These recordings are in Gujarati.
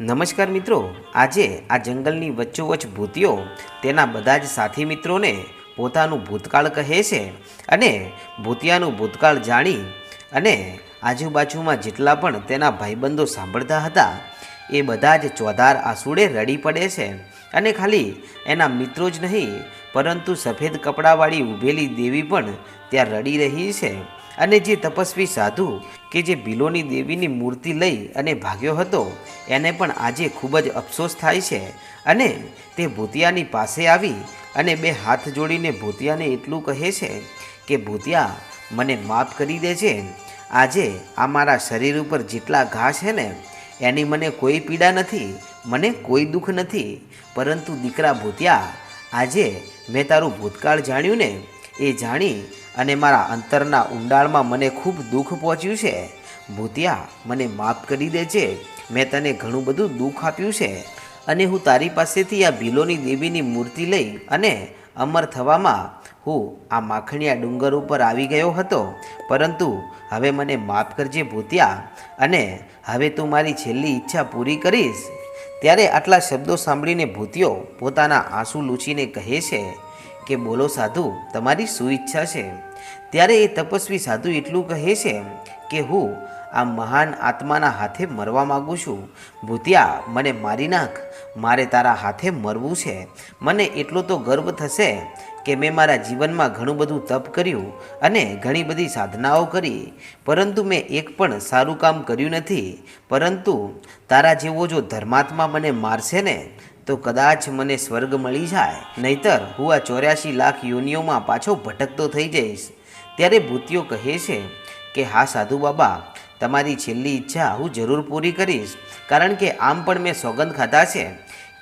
નમસ્કાર મિત્રો, આજે આ જંગલની વચ્ચોવચ્ચ ભૂતિઓ તેના બધા જ સાથી મિત્રોને પોતાનું ભૂતકાળ કહે છે અને ભૂતિયાનું ભૂતકાળ જાણી અને આજુબાજુમાં જેટલા પણ તેના ભાઈબંધો સાંભળતા હતા, એ બધા જ ચોધાર આંસુડે રડી પડે છે અને ખાલી એના મિત્રો જ નહીં, પરંતુ સફેદ કપડાવાળી ઊભેલી દેવી પણ ત્યાં રડી રહી છે. અને જે તપસ્વી સાધુ કે જે બિલોની દેવીની મૂર્તિ લઈ અને ભાગ્યો હતો, એને પણ આજે ખૂબ જ અફસોસ થાય છે અને તે ભૂતિયાની પાસે આવી અને બે હાથ જોડીને ભૂતિયાને એટલું કહે છે કે, ભૂતિયા, મને માફ કરી દે છે આજે આ મારા શરીર ઉપર જેટલા ઘા છે ને, એની મને કોઈ પીડા નથી, મને કોઈ દુઃખ નથી. પરંતુ દીકરા ભૂતિયા, આજે મેં તારું ભૂતકાળ જાણ્યું ને, એ જાણી અને મારા અંતરના ઊંડાણમાં મને ખૂબ દુઃખ પહોંચ્યું છે. ભૂતિયા, મને માફ કરી દેજે. મેં તને ઘણું બધું દુઃખ આપ્યું છે. અને હું તારી પાસેથી આ ભીલોની દેવીની મૂર્તિ લઈ અને અમર થવામાં હું આ માખણીયા ડુંગર ઉપર આવી ગયો હતો. પરંતુ હવે મને માફ કરજે ભૂતિયા. અને હવે તું મારી છેલ્લી ઈચ્છા પૂરી કરીશ. ત્યારે આટલા શબ્દો સાંભળીને ભૂતિયો પોતાના આંસુ લૂછીને કહે છે કે, બોલો સાધુ, તમારી શું ઈચ્છા છે? ત્યારે એ તપસ્વી સાધુ એટલું કહે છે કે હું આ મહાન આત્માના હાથે મરવા માગું છું. ભૂતિયા, મને મારી નાખ. મારે તારા હાથે મરવું છે. મને એટલો તો ગર્વ થશે કે મેં મારા જીવનમાં ઘણું બધું તપ કર્યું અને ઘણી બધી સાધનાઓ કરી. પરંતુ મેં એક પણ સારું કામ કર્યું નથી. પરંતુ તારા જેવો જો ધર્માત્મા મને મારશે ને તો કદાચ મને સ્વર્ગ મળી જાય. નહીતર હું આ ચોર્યાસી લાખ યોનિઓમાં પાછો ભટકતો થઈ જઈશ. ત્યારે ભૂતિઓ કહે છે કે, હા, સાધુ બાબા, તમારી છેલ્લી ઈચ્છા હું જરૂર પૂરી કરીશ. કારણ કે આમ પણ મેં સોગંદ ખાધા છે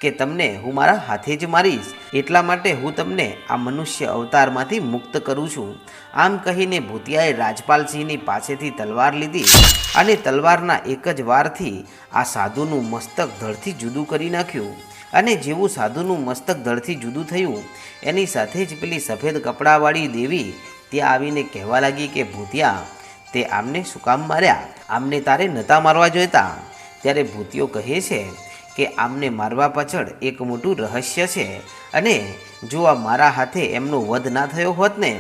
કે તમને હું મારા હાથે જ મારીશ. એટલા માટે હું તમને આ મનુષ્ય અવતારમાંથી મુક્ત કરું છું. આમ કહીને ભૂતિયાએ રાજપાલસિંહની પાસેથી તલવાર લીધી અને તલવારના એક જ વારથી આ સાધુનું મસ્તક ધડથી જુદું કરી નાખ્યું. અને જેવું સાધુનું મસ્તક ધડથી જુદું થયું, એની સાથે જ પેલી સફેદ કપડાવાળી દેવી ત્યાં આવીને કહેવા લાગી કે, ભૂતિયા, તે આમને શું કામ માર્યા? આમને તારે નતા મારવા જોઈતા? ત્યારે ભૂતિયો કહે છે કે, આમને મારવા પાછળ એક મોટું રહસ્ય છે અને જો આ મારા હાથે એમનો વધ ના થયો હોત ને,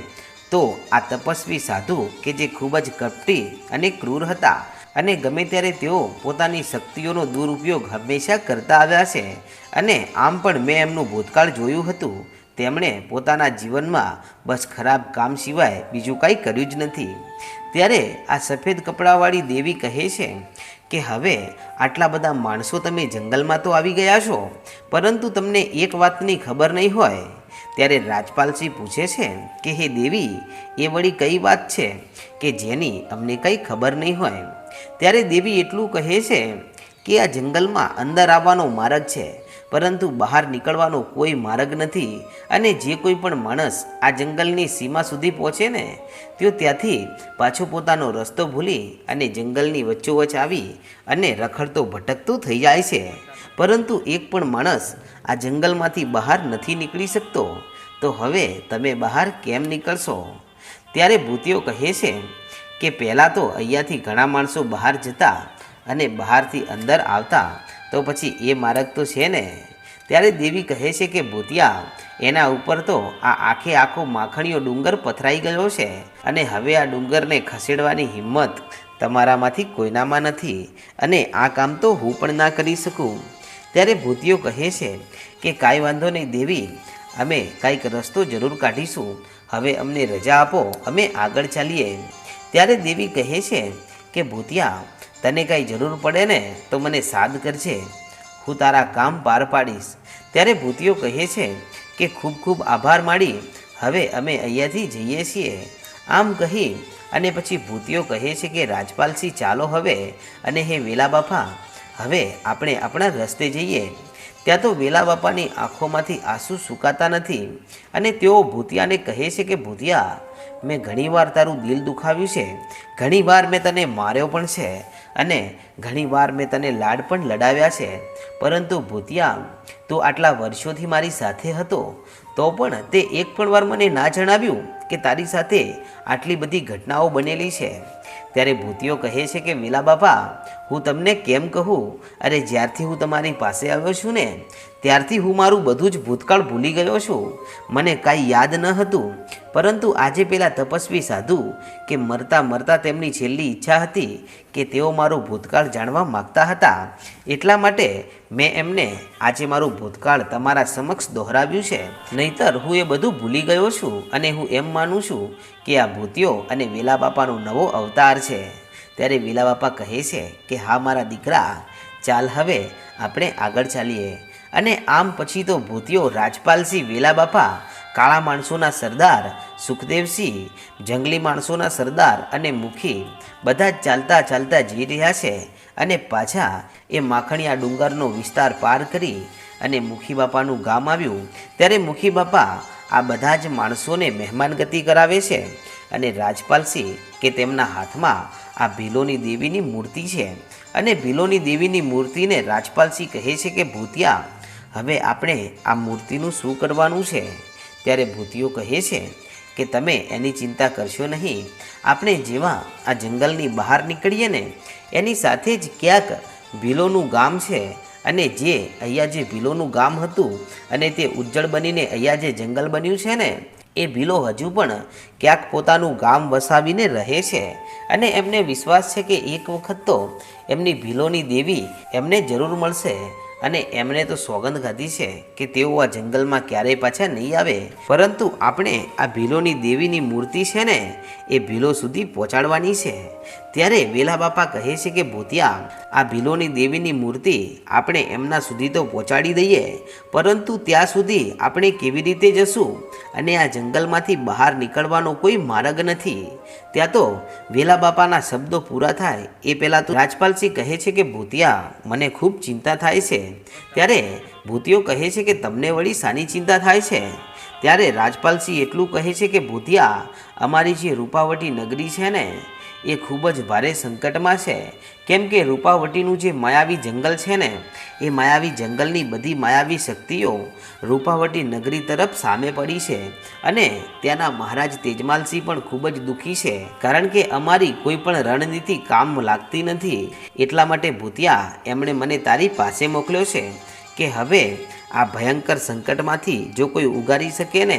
તો આ તપસ્વી સાધુ કે જે ખૂબ જ કપટી અને ક્રૂર હતા અને ગમે ત્યારે તેઓ પોતાની શક્તિઓનો દુરુપયોગ હંમેશા કરતા આવ્યા છે અને આમ પણ મેં એમનું ભૂતકાળ જોયું હતું, તેમણે પોતાના જીવનમાં બસ ખરાબ કામ સિવાય બીજું કાંઈ કર્યું જ નથી. ત્યારે આ સફેદ કપડાવાળી દેવી કહે છે કે, હવે આટલા બધા માણસો તમે જંગલમાં તો આવી ગયા છો, પરંતુ તમને એક વાતની ખબર નહીં હોય. ત્યારે રાજપાલસિંહ પૂછે છે કે, હે દેવી, એ વળી કઈ વાત છે કે જેની અમને કંઈ ખબર નહીં હોય? ત્યારે દેવી એટલું કહે છે કે આ જંગલમાં અંદર આવવાનો માર્ગ છે, પરંતુ બહાર નીકળવાનો કોઈ માર્ગ નથી અને જે કોઈ પણ માણસ આ જંગલની સીમા સુધી પહોંચે ને, તેઓ ત્યાંથી પાછો પોતાનો રસ્તો ભૂલી અને જંગલની વચ્ચોવચ આવી અને રખડતો ભટકતો થઈ જાય છે. પરંતુ એક પણ માણસ આ જંગલમાંથી બહાર નથી નીકળી શકતો. તો હવે તમે બહાર કેમ નીકળશો? ત્યારે ભૂતિઓ કહે છે કે પહેલાં તો અહીંયાથી ઘણા માણસો બહાર જતા અને બહારથી અંદર આવતા, તો પછી એ માર્ગ તો છે ને? ત્યારે દેવી કહે છે કે, ભૂતિયા, એના ઉપર તો આ આખે આખો માખણીયો ડુંગર પથરાઈ ગયો છે અને હવે આ ડુંગરને ખસેડવાની હિંમત તમારામાંથી કોઈનામાં નથી અને આ કામ તો હું પણ ના કરી શકું. ત્યારે ભૂતિઓ કહે છે કે, કાંઈ વાંધો નહીં દેવી, અમે કાંઈક રસ્તો જરૂર કાઢીશું. હવે અમને રજા આપો, અમે આગળ ચાલીએ. ત્યારે દેવી કહે છે કે, ભૂતિયા, તને કાંઈ જરૂર પડે ને તો મને સાદ કરજે. હું તારા કામ પાર પાડીશ. ત્યારે ભૂતિઓ કહે છે કે, ખૂબ ખૂબ આભાર માડી. હવે અમે અહીંયાથી જઈએ છીએ. આમ કહી અને પછી ભૂતિઓ કહે છે કે, રાજપાલસિંહ ચાલો હવે. અને હે વેલા બાપા, હવે આપણે આપણા રસ્તે જઈએ. ત્યાં તો વેલા બાપાની આંખોમાંથી આંસુ સુકાતા નથી અને તેઓ ભૂતિયાને કહે છે કે, ભૂતિયા, મેં ઘણીવાર તારું દિલ દુખાવ્યું છે. ઘણીવાર મેં તને માર્યો પણ છે અને ઘણીવાર મેં તને લાડ પણ લડાવ્યા છે. પરંતુ ભૂતિયા, તું આટલા વર્ષોથી મારી સાથે હતો, તો પણ તે એક પણ વાર મને ના જણાવ્યું કે તારી સાથે આટલી બધી ઘટનાઓ બનેલી છે. ત્યારે ભૂતિઓ કહે છે કે, વેલા બાપા હું તમને કેમ કહું? અરે જ્યારથી હું તમારી પાસે આવ્યો છું ને, ત્યારથી હું મારું બધું જ ભૂતકાળ ભૂલી ગયો છું. મને કાંઈ યાદ ન હતું. પરંતુ આજે પેલા તપસ્વી સાધુ કે મરતા મરતા તેમની છેલ્લી ઈચ્છા હતી કે તેઓ મારું ભૂતકાળ જાણવા માગતા હતા. એટલા માટે મેં એમને આજે મારું ભૂતકાળ તમારા સમક્ષ દોહરાવ્યું છે. નહીતર હું એ બધું ભૂલી ગયો છું અને હું એમ માનું છું કે આ ભૂતિયો અને વેલા બાપાનો નવો અવતાર છે. ત્યારે વેલા બાપા કહે છે કે, હા, મારા દીકરા, ચાલ હવે આપણે આગળ ચાલીએ. અને આમ પછી તો ભૂતિયો રાજપાલસિંહ, વેલા બાપા, કાળા માણસોના સરદાર, સુખદેવસિંહ, જંગલી માણસોના સરદાર અને મુખી બધા જ ચાલતા ચાલતા જઈ રહ્યા છે અને પાછા એ માખણીયા ડુંગરનો વિસ્તાર પાર કરી અને મુખી બાપાનું ગામ આવ્યું. ત્યારે મુખી બાપા આ બધા જ માણસોને મહેમાનગતિ કરાવે છે અને રાજપાલસિંહ કે તેમના હાથમાં આ ભીલોની દેવીની મૂર્તિ છે. અને ભીલોની દેવીની મૂર્તિને રાજપાલસિંહ કહે છે કે, ભૂતિયા, હવે આપણે આ મૂર્તિનું શું કરવાનું છે? ત્યારે ભૂતિયો કહે છે કે, તમે એની ચિંતા કરશો નહીં. આપણે જેવા આ જંગલની બહાર નીકળીએ ને, એની સાથે જ ક્યાંક ભીલોનું ગામ છે. અને જે અહીંયા જે ભીલોનું ગામ હતું અને તે ઉજ્જળ બનીને અહીંયા જે જંગલ બન્યું છે ને, એ ભીલો હજુ પણ ક્યાંક પોતાનું ગામ વસાવીને રહે છે. અને એમને વિશ્વાસ છે કે એક વખત તો એમની ભીલોની દેવી એમને જરૂર મળશે. અને એમણે તો સોગંદ ખાધી છે કે તેઓ આ જંગલમાં ક્યારેય પાછા નહીં આવે. પરંતુ આપણે આ ભીલોની દેવીની મૂર્તિ છે ને, એ ભીલો સુધી પહોંચાડવાની છે. ત્યારે વેલા બાપા કહે છે કે, ભૂતિયા, આ ભીલોની દેવીની મૂર્તિ આપણે એમના સુધી તો પહોંચાડી દઈએ, પરંતુ ત્યાં સુધી આપણે કેવી રીતે જશું? અને આ જંગલમાંથી બહાર નીકળવાનો કોઈ માર્ગ નથી. ત્યાં તો વેલા બાપાના શબ્દો પૂરા થાય. એ પહેલાં તો રાજપાલસિંહ કહે છે કે, ભૂતિયા, મને ખૂબ ચિંતા થાય છે. ત્યારે ભૂતિયો કહે છે કે તમને વળી સાની ચિંતા થાય છે? ત્યારે રાજપાલસિંહ એટલું કહે છે કે, ભૂતિયા, અમારી જે રૂપાવટી નગરી છે ને એ ખૂબ જ ભારે સંકટમાં છે. કેમ કે રૂપાવટીનું જે માયાવી જંગલ છે ને, એ માયાવી જંગલની બધી માયાવી શક્તિઓ રૂપાવટી નગરી તરફ સામે પડી છે અને ત્યાંના મહારાજ તેજમાલસિંહ પણ ખૂબ જ દુઃખી છે. કારણ કે અમારી કોઈ પણ રણનીતિ કામ લાગતી નથી. એટલા માટે ભૂતિયા એમણે મને તારી પાસે મોકલ્યો છે કે હવે આ ભયંકર સંકટમાંથી જો કોઈ ઉગારી શકે ને,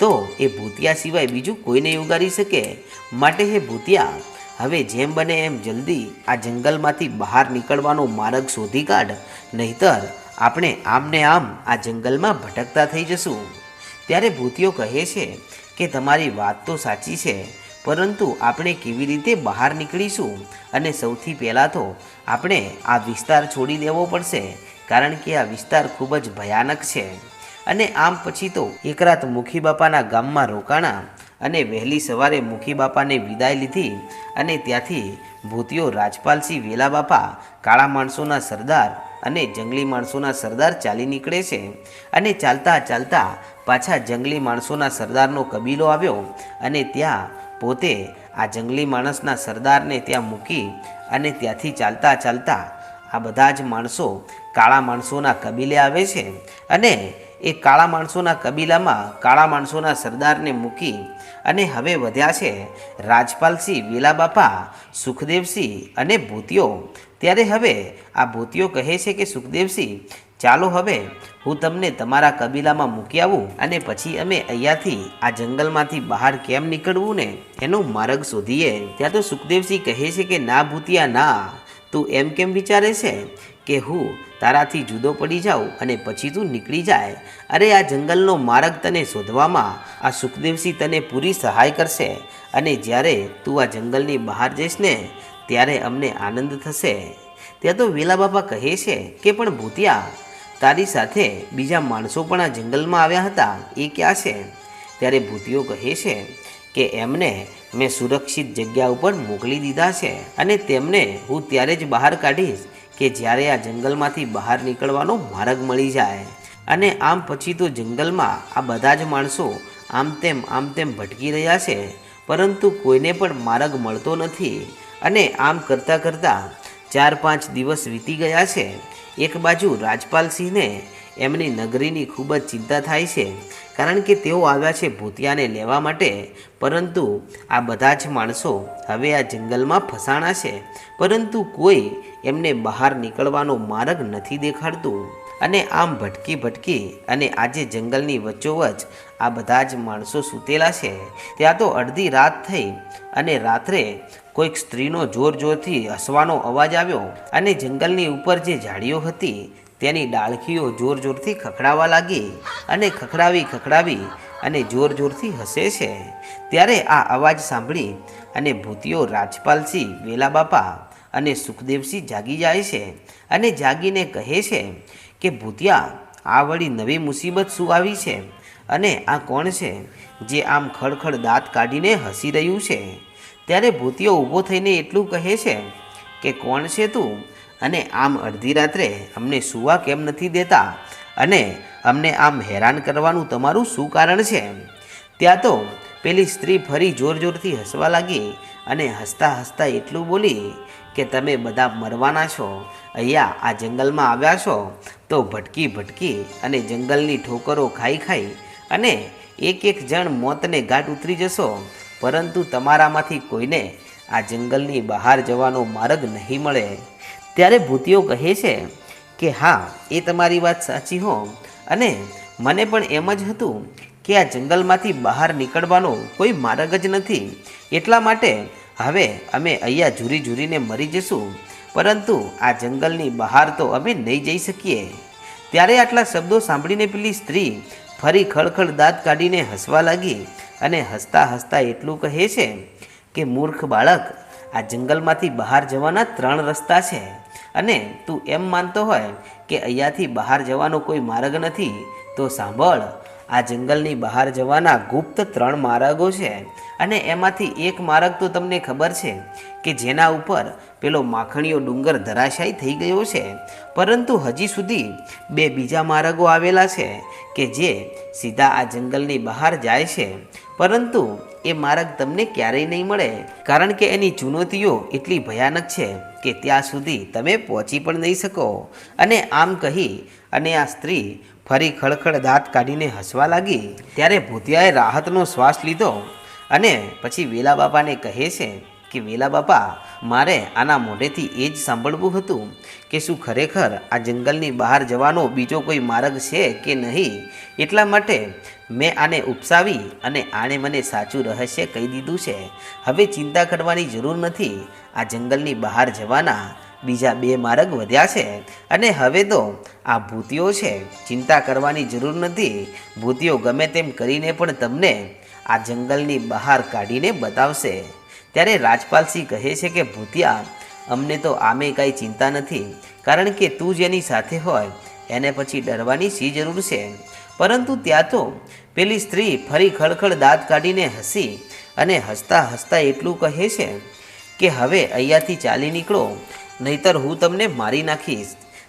તો એ ભૂતિયા સિવાય બીજું કોઈ નહીં ઉગારી શકે? માટે હે ભૂતિયા હવે જેમ બને એમ જલ્દી આ જંગલમાંથી બહાર નીકળવાનો માર્ગ શોધી કાઢ, નહીતર આપણે આમને આમ આ જંગલમાં ભટકતા થઈ જશું. ત્યારે ભૂતિયો કહે છે કે તમારી વાત તો સાચી છે, પરંતુ આપણે કેવી રીતે બહાર નીકળીશું? અને સૌથી પહેલાં તો આપણે આ વિસ્તાર છોડી દેવો પડશે, કારણ કે આ વિસ્તાર ખૂબ જ ભયાનક છે. અને આમ પછી તો એક રાત મુખી બાપાના ગામમાં રોકાણા અને વહેલી સવારે મુખી બાપાને વિદાય લીધી અને ત્યાંથી ભૂતિયો રાજપાલસિંહ વેલા બાપા, કાળા માણસોના સરદાર અને જંગલી માણસોના સરદાર ચાલી નીકળે છે. અને ચાલતા ચાલતા પાછા જંગલી માણસોના સરદારનો કબીલો આવ્યો અને ત્યાં પોતે આ જંગલી માણસના સરદારને ત્યાં મૂકી અને ત્યાંથી ચાલતા ચાલતા આ બધા જ માણસો કાળા માણસોના કબીલે આવે છે. અને એ કાળા માણસોના કબીલામાં કાળા માણસોના સરદારને મૂકી અને હવે વધ્યા છે રાજપાલસિંહ, વેલાબાપા, સુખદેવસિંહ અને ભૂતિયો ત્યારે હવે આ ભૂતિયો કહે છે કે, સુખદેવસિંહ, ચાલો હવે હું તમને તમારા કબીલામાં મૂકી આવું અને પછી અમે અહીંયાથી આ જંગલમાંથી બહાર કેમ નીકળવું ને એનો માર્ગ શોધીએ. ત્યાં તો સુખદેવસિંહ કહે છે કે, ના ભૂતિયા, ના. તું એમ કેમ વિચારે છે? કે હું તારાથી જુદો પડી જાઉં અને પછી તું નીકળી જાય, અરે આ જંગલનો માર્ગ તને શોધવામાં, આ સુખદેવસિંહ તને પૂરી સહાય કરશે અને જ્યારે તું આ જંગલની બહાર જઈશ ને, ત્યારે અમને આનંદ થશે. ત્યાં તો વેલા બાપા કહે છે કે, પણ ભૂતિયા, તારી સાથે બીજા માણસો પણ આ જંગલમાં આવ્યા હતા, એ ક્યાં છે? ત્યારે ભૂતિયો કહે છે કે, એમને મેં સુરક્ષિત જગ્યા ઉપર મોકલી દીધા છે અને તેમને હું ત્યારે જ બહાર કાઢીશ કે જ્યારે આ જંગલમાંથી બહાર નીકળવાનો માર્ગ મળી જાય. અને આમ પછી તો જંગલમાં આ બધા જ માણસો આમ તેમ આમ તેમ ભટકી રહ્યા છે. પરંતુ કોઈને પણ માર્ગ મળતો નથી. અને આમ કરતાં કરતાં ચાર પાંચ દિવસ વીતી ગયા છે. એક બાજુ રાજપાલસિંહને એમની નગરીની ખૂબ જ ચિંતા થાય છે, કારણ કે તેઓ આવ્યા છે ભૂતિયાને લેવા માટે. પરંતુ આ બધા જ માણસો હવે આ જંગલમાં ફસાણા છે, પરંતુ કોઈ એમને બહાર નીકળવાનો માર્ગ નથી દેખાડતું. અને આમ ભટકી ભટકી અને આજે જંગલની વચ્ચોવચ આ બધા જ માણસો સૂતેલા છે. ત્યાં તો અડધી રાત થઈ અને રાત્રે કોઈક સ્ત્રીનો જોર જોરથી હસવાનો અવાજ આવ્યો અને જંગલની ઉપર જે ઝાડીઓ હતી તેની ડાળખીઓ જોર જોરથી ખખડાવા લાગી અને ખખડાવી ખખડાવી અને જોર જોરથી હસે છે. ત્યારે આ અવાજ સાંભળી અને ભૂતિઓ રાજપાલસિંહ વેલા બાપા અને સુખદેવસિંહ જાગી જાય છે અને જાગીને કહે છે કે, ભૂતિયા, આ વળી નવી મુસીબત શું આવી છે? અને આ કોણ છે જે આમ ખડખડ દાંત કાઢીને હસી રહ્યું છે? ત્યારે ભૂતિયો ઊભો થઈને એટલું કહે છે કે, કોણ છે તું? અને આમ અડધી રાત્રે અમને સુવા કેમ નથી દેતા? અને અમને આમ હેરાન કરવાનું તમારું શું કારણ છે? ત્યાં તો પેલી સ્ત્રી ફરી જોર જોરથી હસવા લાગી અને હસતા હસતા એટલું બોલી કે તમે બધા મરવાના છો. અહીંયા આ જંગલમાં આવ્યા છો તો ભટકી ભટકી અને જંગલની ઠોકરો ખાઈ ખાઈ અને એક એક જણ મોતને ઘાટ ઉતરી જશો. પરંતુ તમારામાંથી કોઈને આ જંગલની બહાર જવાનો માર્ગ નહીં મળે. ત્યારે ભૂતિઓ કહે છે કે, હા, એ તમારી વાત સાચી હો. અને મને પણ એમ જ હતું કે આ જંગલમાંથી બહાર નીકળવાનો કોઈ માર્ગ જ નથી. એટલા માટે હવે અમે અહીંયા ઝૂરી ઝૂરીને મરી જશું. પરંતુ આ જંગલની બહાર તો અમે નહીં જઈ શકીએ. ત્યારે આટલા શબ્દો સાંભળીને પેલી સ્ત્રી ફરી ખળખળ દાંત કાઢીને હસવા લાગી અને હસતા હસતા એટલું કહે છે કે, મૂર્ખ બાળક, આ જંગલમાંથી બહાર જવાના ત્રણ રસ્તા છે. અને તું એમ માનતો હોય કે અહીંયાથી બહાર જવાનો કોઈ માર્ગ નથી, તો સાંભળ, આ જંગલની બહાર જવાના ગુપ્ત ત્રણ માર્ગો છે અને એમાંથી એક માર્ગ તો તમને ખબર છે કે જેના ઉપર પેલો માખણીયો ડુંગર ધરાશાયી થઈ ગયો છે. પરંતુ હજી સુધી બે બીજા માર્ગો આવેલા છે કે જે સીધા આ જંગલની બહાર જાય છે. પરંતુ એ માર્ગ તમને ક્યારેય નહીં મળે. કારણ કે એની ચુનૌતીઓ એટલી ભયાનક છે કે ત્યાં સુધી તમે પહોંચી પણ નહીં શકો. અને આમ કહી અને આ સ્ત્રી ફરી ખડખડ દાંત કાઢીને હસવા લાગી. ત્યારે ભૂતિયાએ રાહતનો શ્વાસ લીધો અને પછી વેલા બાપાને કહે છે કે, વેલા બાપા, મારે આના મોઢેથી એ જ સાંભળવું હતું કે શું ખરેખર આ જંગલની બહાર જવાનો બીજો કોઈ માર્ગ છે કે નહીં? એટલા માટે મેં આને ઉપસાવી અને આણે મને સાચું રહસ્ય કહી દીધું છે. હવે ચિંતા કરવાની જરૂર નથી. આ જંગલની બહાર જવાના બીજા બે માર્ગ વધ્યા છે અને હવે તો આ ભૂતિઓ છે. ચિંતા કરવાની જરૂર નથી. ભૂતિઓ ગમે તેમ કરીને પણ તમને આ જંગલની બહાર કાઢીને બતાવશે. ત્યારે રાજપાલસિંહ કહે છે કે, ભૂતિયા, અમને તો આમે કાંઈ ચિંતા નથી, કારણ કે તું જેની સાથે હોય, એને પછી ડરવાની શી જરૂર છે? પરંતુ ત્યાં તો પેલી સ્ત્રી ફરી ખડખડ દાંત કાઢીને હસી અને હસતા હસતા એટલું કહે છે કે, હવે અહીંયાથી ચાલી નીકળો, નહીતર હું તમને મારી નાખીશ.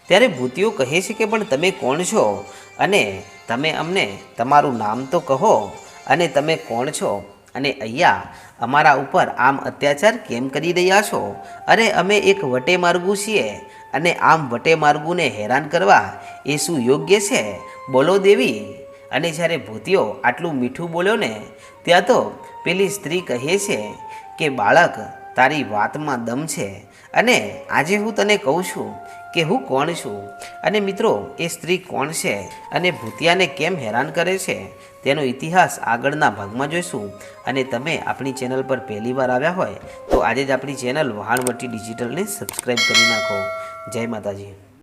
ત્યારે ભૂતિઓ કહે છે કે, પણ તમે કોણ છો? અને તમે અમને તમારું નામ તો કહો, અને તમે કોણ છો? અને અહીંયા અમારા ઉપર આમ અત્યાચાર કેમ કરી રહ્યા છો? અરે અમે એક વટે માર્ગુ છીએ અને આમ વટે માર્ગુને હેરાન કરવા એ શું યોગ્ય છે? બોલો દેવી. અને જ્યારે ભૂતિયો આટલું મીઠું બોલ્યો ને, ત્યાં તો પેલી સ્ત્રી કહે છે કે, બાળક, તારી વાતમાં દમ છે અને આજે હું તને કહું છું કે હું કોણ છું? અને મિત્રો, એ સ્ત્રી કોણ છે? અને ભૂતિયાને કેમ હેરાન કરે છે? તેનો ઇતિહાસ આગળના ભાગમાં જોઈશું. અને તમે આપણી ચેનલ પર પહેલી વાર આવ્યા હોય, તો આજે જ આપણી ચેનલ વહાણવટી ડિજિટલને સબસ્ક્રાઈબ કરી નાખો. જય માતાજી.